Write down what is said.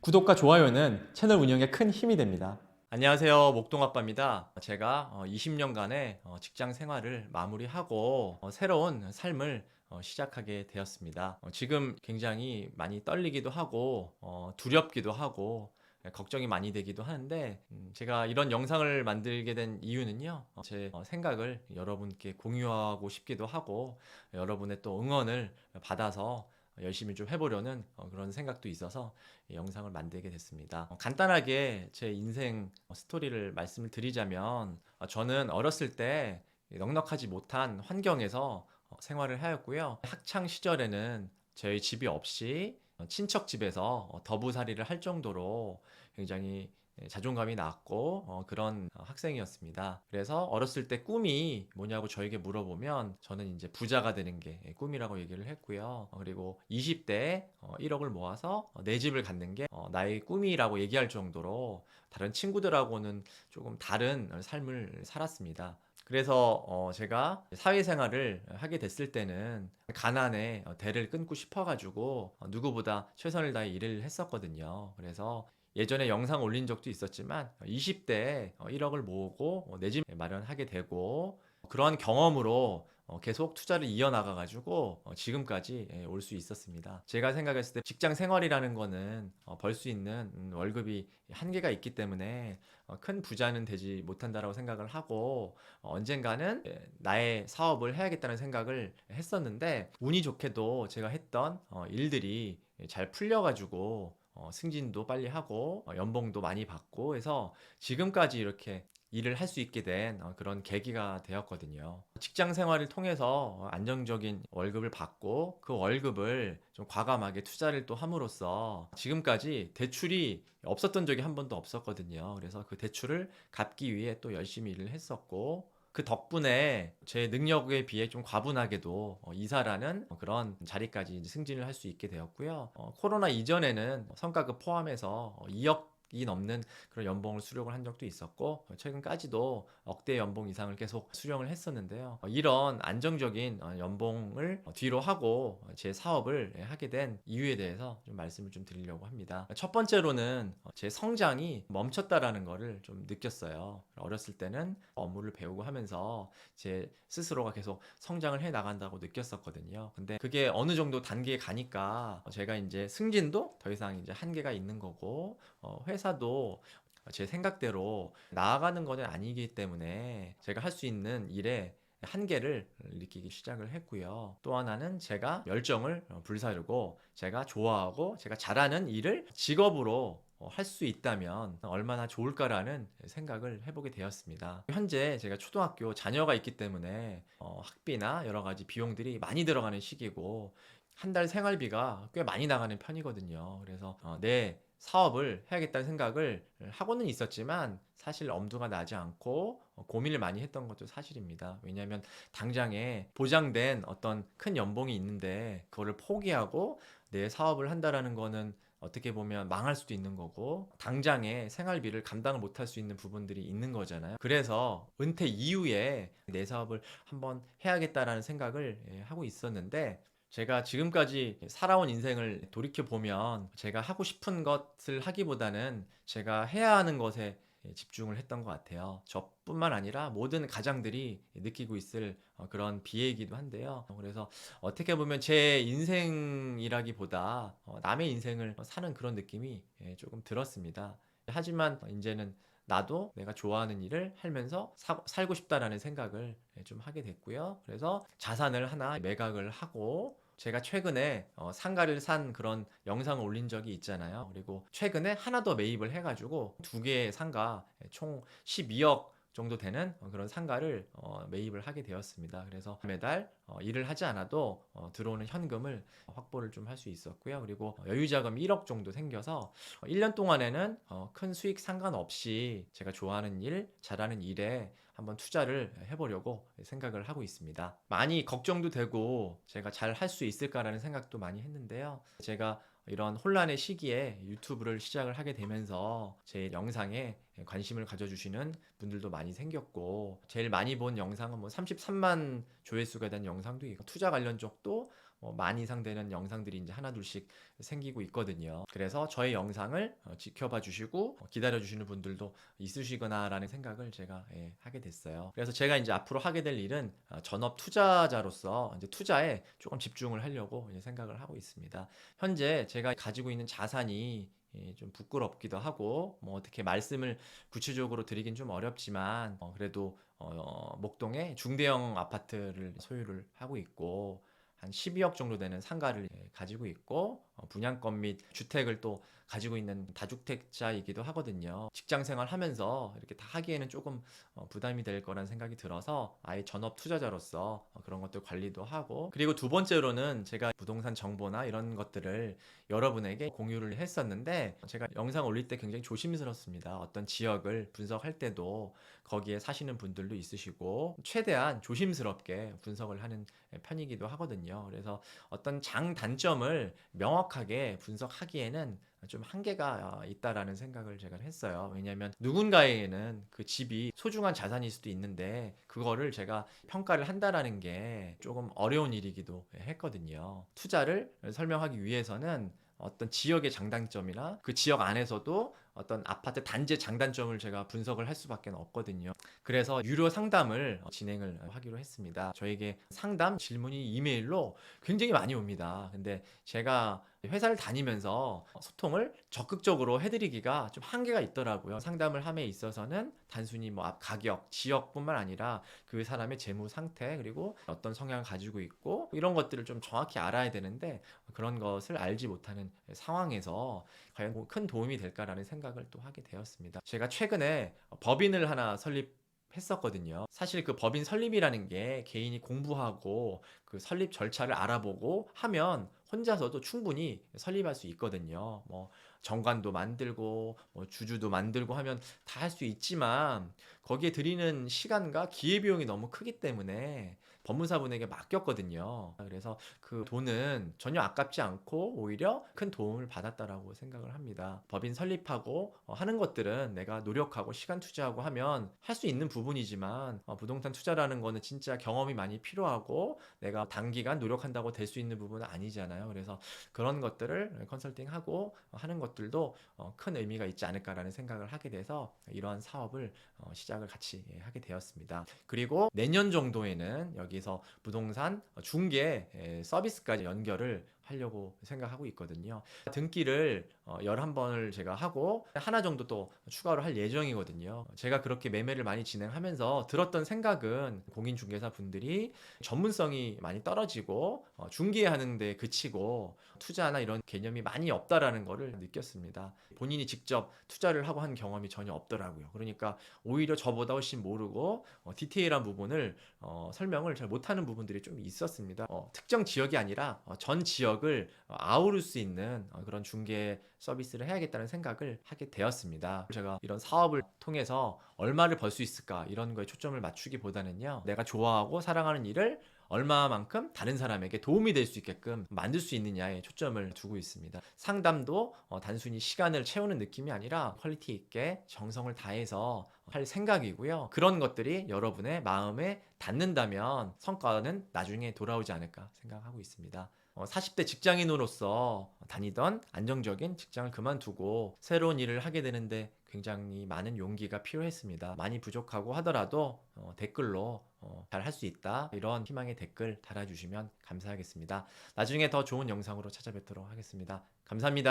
구독과 좋아요는 채널 운영에 큰 힘이 됩니다. 안녕하세요. 목동아빠입니다. 제가 20년간의 직장 생활을 마무리하고 어, 새로운 삶을 어, 시작하게 되었습니다. 어, 지금 굉장히 많이 떨리기도 하고 어, 두렵기도 하고 예, 걱정이 많이 되기도 하는데 음, 제가 이런 영상을 만들게 된 이유는요 어, 제 어, 생각을 여러분께 공유하고 싶기도 하고 여러분의 또 응원을 받아서 열심히 좀 해보려는 어, 그런 생각도 있어서 이 영상을 만들게 됐습니다. 어, 간단하게 제 인생 어, 스토리를 말씀을 드리자면 어, 저는 어렸을 때 넉넉하지 못한 환경에서 어, 생활을 하였고요. 학창 시절에는 저희 집이 없이 어, 친척 집에서 어, 더부살이를 할 정도로 굉장히 예, 자존감이 낮고 어, 그런 어, 학생이었습니다. 그래서 어렸을 때 꿈이 뭐냐고 저에게 물어보면 저는 이제 부자가 되는 게 예, 꿈이라고 얘기를 했고요. 어, 그리고 20대에 1억을 모아서 어, 내 집을 갖는 게 어, 나의 꿈이라고 얘기할 정도로 다른 친구들하고는 조금 다른 삶을 살았습니다. 그래서 어, 제가 사회생활을 하게 됐을 때는 가난에 어, 대를 끊고 싶어가지고 어, 누구보다 최선을 다해 일을 했었거든요. 그래서 예전에 영상 올린 적도 있었지만 20대에 1억을 모으고 내 집 마련하게 되고 그러한 경험으로 어, 계속 투자를 이어나가 가지고 어, 지금까지 예, 올수 있었습니다. 제가 생각했을 때 직장 생활이라는 거는 어, 벌수 있는 음, 월급이 한계가 있기 때문에 큰 부자는 되지 못한다라고 생각을 하고 언젠가는 예, 나의 사업을 해야겠다는 생각을 했었는데 운이 좋게도 제가 했던 일들이 잘 풀려가지고 어, 승진도 빨리 하고 어, 연봉도 많이 받고 해서 지금까지 이렇게 일을 할 수 있게 된 어, 그런 계기가 되었거든요. 직장 생활을 통해서 어, 안정적인 월급을 받고 그 월급을 좀 과감하게 투자를 또 함으로써 지금까지 대출이 없었던 적이 한 번도 없었거든요. 그래서 그 대출을 갚기 위해 또 열심히 일을 했었고 그 덕분에 제 능력에 비해 좀 과분하게도 어, 이사라는 그런 자리까지 승진을 할 수 있게 되었고요. 어, 코로나 이전에는 성과급 포함해서 2억 이 넘는 그런 연봉을 수령을 한 적도 있었고 최근까지도 억대 연봉 이상을 계속 수령을 했었는데요. 이런 안정적인 어, 연봉을 뒤로 하고 제 사업을 하게 된 이유에 대해서 좀 말씀을 좀 드리려고 합니다. 첫 번째로는 제 성장이 멈췄다라는 것을 좀 느꼈어요. 어렸을 때는 업무를 배우고 하면서 제 스스로가 계속 성장을 해 나간다고 느꼈었거든요. 근데 그게 어느 정도 단계에 가니까 제가 이제 승진도 더 이상 이제 한계가 있는 거고 어, 회사도 제 생각대로 나아가는 것은 아니기 때문에 제가 할 수 있는 일에 한계를 느끼기 시작을 했고요. 또 하나는 제가 열정을 불사르고 제가 좋아하고 제가 잘하는 일을 직업으로 할 수 있다면 얼마나 좋을까라는 생각을 해보게 되었습니다. 현재 제가 초등학교 자녀가 있기 때문에 어, 학비나 여러 가지 비용들이 많이 들어가는 시기고 한 달 생활비가 꽤 많이 나가는 편이거든요. 그래서 어, 내 사업을 해야겠다는 생각을 하고는 있었지만 사실 엄두가 나지 않고 어, 고민을 많이 했던 것도 사실입니다. 왜냐하면 당장에 보장된 어떤 큰 연봉이 있는데 그거를 포기하고 내 사업을 한다라는 거는 어떻게 보면 망할 수도 있는 거고 당장에 생활비를 감당을 못할 수 있는 부분들이 있는 거잖아요. 그래서 은퇴 이후에 내 사업을 한번 해야겠다라는 생각을 예, 하고 있었는데 제가 지금까지 살아온 인생을 돌이켜 보면 제가 하고 싶은 것을 하기보다는 제가 해야 하는 것에 집중을 했던 것 같아요. 저뿐만 아니라 모든 가장들이 느끼고 있을 어, 그런 비애이기도 한데요. 그래서 어떻게 보면 제 인생이라기보다 어, 남의 인생을 사는 그런 느낌이 예, 조금 들었습니다. 하지만 이제는 나도 내가 좋아하는 일을 하면서 사, 살고 싶다라는 생각을 예, 좀 하게 됐고요. 그래서 자산을 하나 매각을 하고 제가 최근에 어, 상가를 산 그런 영상을 올린 적이 있잖아요. 그리고 최근에 하나 더 매입을 해가지고 두 개의 상가 총 12억 정도 되는 그런 상가를 어, 매입을 하게 되었습니다. 그래서 매달 어, 일을 하지 않아도 어, 들어오는 현금을 확보를 좀 할 수 있었고요. 그리고 여유 자금 1억 정도 생겨서 1년 동안에는 어, 큰 수익 상관없이 제가 좋아하는 일, 잘하는 일에 한번 투자를 해보려고 생각을 하고 있습니다. 많이 걱정도 되고 제가 잘 할 수 있을까라는 생각도 많이 했는데요. 제가 이런 혼란의 시기에 유튜브를 시작을 하게 되면서 제 영상에 관심을 가져주시는 분들도 많이 생겼고 제일 많이 본 영상은 뭐 33만 조회수가 된 영상도 있고 투자 관련 쪽도 어, 만 이상 되는 영상들이 이제 하나둘씩 생기고 있거든요. 그래서 저의 영상을 어, 지켜봐 주시고 어, 기다려 주시는 분들도 있으시구나라는 생각을 제가 예, 하게 됐어요. 그래서 제가 이제 앞으로 하게 될 일은 어, 전업 투자자로서 이제 투자에 조금 집중을 하려고 생각을 하고 있습니다. 현재 제가 가지고 있는 자산이 예, 좀 부끄럽기도 하고 뭐 어떻게 말씀을 구체적으로 드리긴 좀 어렵지만 어, 그래도 어, 목동에 중대형 아파트를 소유를 하고 있고 한 12억 정도 되는 상가를 예, 가지고 있고 어, 분양권 및 주택을 또 가지고 있는 다주택자이기도 하거든요. 직장 생활 하면서 이렇게 다 하기에는 조금 어, 부담이 될 거란 생각이 들어서 아예 전업 투자자로서 어, 그런 것들 관리도 하고 그리고 두 번째로는 제가 부동산 정보나 이런 것들을 여러분에게 공유를 했었는데 제가 영상 올릴 때 굉장히 조심스럽습니다. 어떤 지역을 분석할 때도 거기에 사시는 분들도 있으시고 최대한 조심스럽게 분석을 하는 편이기도 하거든요. 그래서 어떤 장 단점을 명확 하게 분석하기에는 좀 한계가 어, 있다라는 생각을 제가 했어요. 왜냐하면 누군가에게는 그 집이 소중한 자산일 수도 있는데 그거를 제가 평가를 한다라는 게 조금 어려운 일이기도 했거든요. 투자를 설명하기 위해서는 어떤 지역의 장단점이나 그 지역 안에서도 어떤 아파트 단지의 장단점을 제가 분석을 할 수밖에 없거든요. 그래서 유료 상담을 진행을 하기로 했습니다. 저에게 상담 질문이 이메일로 굉장히 많이 옵니다. 근데 제가 회사를 다니면서 소통을 적극적으로 해드리기가 좀 한계가 있더라고요. 상담을 함에 있어서는 단순히 뭐앞 가격, 지역뿐만 아니라 그 사람의 재무 상태 그리고 어떤 성향을 가지고 있고 이런 것들을 좀 정확히 알아야 되는데 그런 것을 알지 못하는 상황에서 과연 뭐 큰 도움이 될까라는 생각을 또 하게 되었습니다. 제가 최근에 법인을 하나 설립 했었거든요. 사실 그 법인 설립이라는 게 개인이 공부하고 그 설립 절차를 알아보고 하면 혼자서도 충분히 설립할 수 있거든요. 뭐 정관도 만들고 뭐 주주도 만들고 하면 다 할 수 있지만 거기에 들이는 시간과 기회 비용이 너무 크기 때문에 법무사분에게 맡겼거든요. 그래서 그 돈은 전혀 아깝지 않고 오히려 큰 도움을 받았다라고 생각을 합니다. 법인 설립하고 어, 하는 것들은 내가 노력하고 시간 투자하고 하면 할 수 있는 부분이지만 어, 부동산 투자라는 거는 진짜 경험이 많이 필요하고 내가 단기간 노력한다고 될 수 있는 부분은 아니잖아요. 그래서 그런 것들을 컨설팅하고 하는 것들도 어, 큰 의미가 있지 않을까라는 생각을 하게 돼서 이러한 사업을 어, 시작을 같이 예, 하게 되었습니다. 그리고 내년 정도에는 여기 서 부동산 중개 예, 서비스까지 연결을 하려고 생각하고 있거든요. 등기를 어, 11번을 제가 하고 하나 정도 또 추가로 할 예정이거든요. 제가 그렇게 매매를 많이 진행하면서 들었던 생각은 공인중개사 분들이 전문성이 많이 떨어지고 어, 중개하는 데 그치고 투자나 이런 개념이 많이 없다라는 거를 느꼈습니다. 본인이 직접 투자를 하고 한 경험이 전혀 없더라고요. 그러니까 오히려 저보다 훨씬 모르고 어, 디테일한 부분을 어, 설명을 잘 못하는 부분들이 좀 있었습니다. 어, 특정 지역이 아니라 어, 전 지역 을 어, 아우를 수 있는 어, 그런 중개 서비스를 해야겠다는 생각을 하게 되었습니다. 제가 이런 사업을 통해서 얼마를 벌 수 있을까 이런 거에 초점을 맞추기보다는요. 내가 좋아하고 사랑하는 일을 얼마만큼 다른 사람에게 도움이 될 수 있게끔 만들 수 있느냐에 초점을 두고 있습니다. 상담도 어, 단순히 시간을 채우는 느낌이 아니라 퀄리티 있게 정성을 다해서 할 생각이고요. 그런 것들이 여러분의 마음에 닿는다면 성과는 나중에 돌아오지 않을까 생각하고 있습니다. 어, 40대 직장인으로서 다니던 안정적인 직장을 그만두고 새로운 일을 하게 되는데 굉장히 많은 용기가 필요했습니다. 많이 부족하고 하더라도 어, 댓글로 어, 잘할 수 있다 이런 희망의 댓글 달아주시면 감사하겠습니다. 나중에 더 좋은 영상으로 찾아뵙도록 하겠습니다. 감사합니다.